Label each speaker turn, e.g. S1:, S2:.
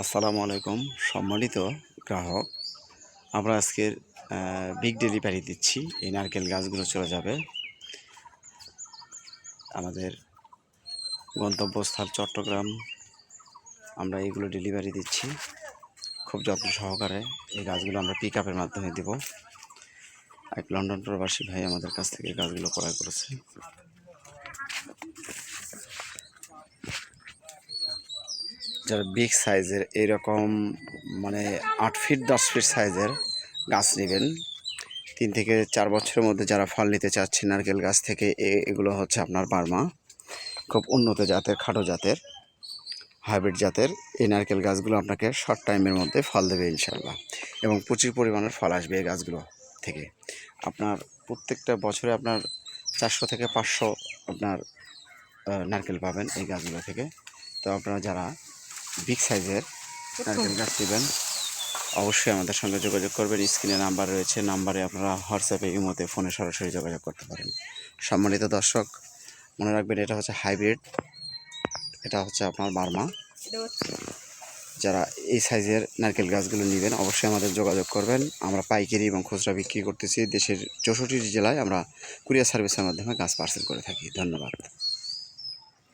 S1: আসসালামু আলাইকুম, সম্মানিত গ্রাহক। আমরা আজকের বিগ ডেলিভারি দিচ্ছি। এই নারকেল গাছগুলো চলে যাবে। আমাদের গন্তব্যস্থল চট্টগ্রাম। আমরা এইগুলো ডেলিভারি দিচ্ছি। খুব যত্ন সহকারে এই গাছগুলো আমরা পিক আপের মাধ্যমে দেব। এক লন্ডন প্রবাসী ভাই আমাদের কাছ থেকে গাছগুলো ক্রয় করেছে। যারা বিগ সাইজের এরকম মানে আট ফিট দশ ফিট সাইজের গাছ নেবেন। তিন থেকে চার বছরের মধ্যে যারা ফল নিতে চাচ্ছেন নারকেল গাছ থেকে এগুলো হচ্ছে আপনার বার্মা। খুব উন্নত জাতের, খাটো জাতের, হাইব্রিড জাতের এই নারকেল গাছগুলো আপনাকে শর্ট টাইমের মধ্যে ফল দেবে ইনশাল্লাহ এবং প্রচুর পরিমাণের ফল আসবে এই গাছগুলো থেকে। আপনার প্রত্যেকটা বছরে আপনার চারশো থেকে পাঁচশো আপনার নারকেল পাবেন এই গাছগুলো থেকে। তো আপনারা যারা বিগ সাইজের। নারকেল গাছ নেবেন। অবশ্যই আমাদের সঙ্গে যোগাযোগ করবেন। স্ক্রিনে নাম্বার রয়েছে। নাম্বারে আপনারা হোয়াটসঅ্যাপে, ইমোতে, ফোনে সরাসরি যোগাযোগ করতে পারেন। সম্মানিত দর্শক, মনে রাখবেন এটা হচ্ছে হাইব্রিড। এটা হচ্ছে আপনার বার্মা। যারা এই সাইজের নারকেল গাছগুলো নেবেন, অবশ্যই আমাদের যোগাযোগ করবেন। আমরা পাইকারি এবং খুচরা বিক্রি করতেছি। দেশের চৌষট্টি জেলায় আমরা কুরিয়ার সার্ভিসের মাধ্যমে গাছ পার্সেল করে থাকি। ধন্যবাদ।